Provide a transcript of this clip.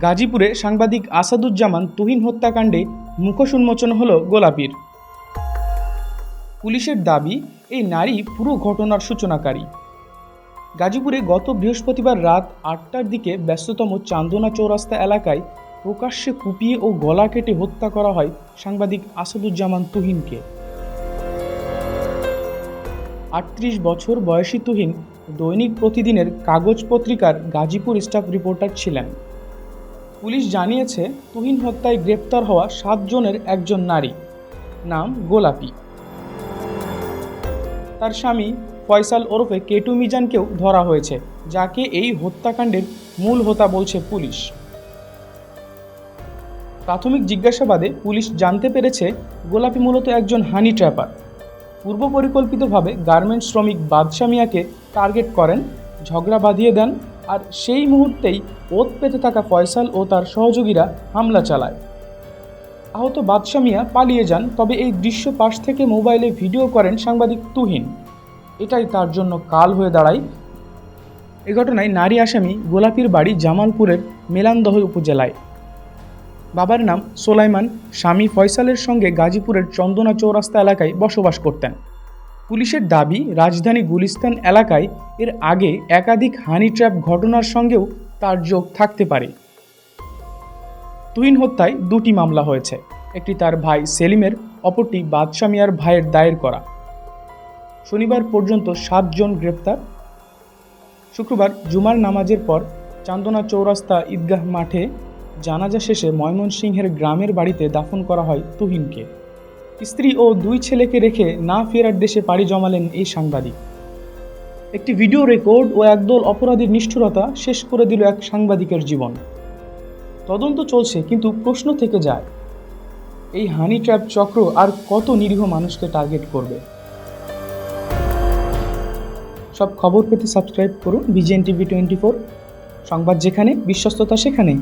গাজীপুরে সাংবাদিক আসাদুজ্জামান তুহিন হত্যাকাণ্ডে মুখোশ উন্মোচন হল গোলাপির। পুলিশের দাবি, এই নারী পুরো ঘটনার সূচনাকারী। গাজীপুরে গত বৃহস্পতিবার রাত আটটার দিকে ব্যস্ততম চান্দনা চৌরাস্তা এলাকায় প্রকাশ্যে কুপিয়ে ও গলা কেটে হত্যা করা হয় সাংবাদিক আসাদুজ্জামান তুহিনকে। আটত্রিশ বছর বয়সী তুহিন দৈনিক প্রতিদিনের কাগজ পত্রিকার গাজীপুর স্টাফ রিপোর্টার ছিলেন। পুলিশ জানিয়েছে, তুহিন হত্যায় গ্রেপ্তার হওয়া সাতজনের একজন নারী। নাম গোলাপি। তার স্বামী ফয়সাল ওরফে কেটু মিজানকেও ধরা হয়েছে, যাকে এই হত্যাকাণ্ডের মূল হোতা বলছে পুলিশ। প্রাথমিক জিজ্ঞাসাবাদে পুলিশ জানতে পেরেছে, গোলাপি মূলত একজন হানি ট্র্যাপার। পূর্ব পরিকল্পিতভাবে গার্মেন্টস শ্রমিক বাদশা মিয়াকে টার্গেট করেন, ঝগড়া বাঁধিয়ে দেন আর সেই মুহূর্তেই ওত পেতে থাকা ফয়সাল ও তার সহযোগীরা হামলা চালায়। আহত বাদশা মিয়া পালিয়ে যান, তবে এই দৃশ্য পাশ থেকে মোবাইলে ভিডিও করেন সাংবাদিক তুহিন। এটাই তার জন্য কাল হয়ে দাঁড়ায়। এ ঘটনায় নারী আসামি গোলাপির বাড়ি জামালপুরের মেলান্দহ উপজেলায়। বাবার নাম সোলাইমান, স্বামী ফয়সালের সঙ্গে গাজীপুরের চন্দনা চৌরাস্তা এলাকায় বসবাস করতেন। পুলিশের দাবি, রাজধানী গুলিস্তান এলাকায় এর আগে একাধিক হানি ট্র্যাপ ঘটনার সঙ্গেও তার যোগ থাকতে পারে। তুহিন হত্যায় দুটি মামলা হয়েছে, একটি তার ভাই সেলিমের, অপরটি বাদশা মিয়ার ভাইয়ের দায়ের করা। শনিবার পর্যন্ত সাতজন গ্রেপ্তার। শুক্রবার জুমার নামাজের পর চান্দনা চৌরাস্তা ঈদগাহ মাঠে জানাজা শেষে ময়মনসিংহের গ্রামের বাড়িতে দাফন করা হয় তুহিনকে। স্ত্রী ও দুই ছেলেকে রেখে না ফেরার দেশে পাড়ি জমালেন এই সাংবাদিক। একটি ভিডিও রেকর্ড ও একদল অপরাধীর নিষ্ঠুরতা শেষ করে দিল এক সাংবাদিকের জীবন। তদন্ত চলছে, কিন্তু প্রশ্ন থেকে যায়, এই হানি ট্র্যাপ চক্র আর কত নিরীহ মানুষকে টার্গেট করবে? সব খবর পেতে সাবস্ক্রাইব করুন বিজেএন টিভি টোয়েন্টি ফোর। সংবাদ যেখানে, বিশ্বস্ততা সেখানে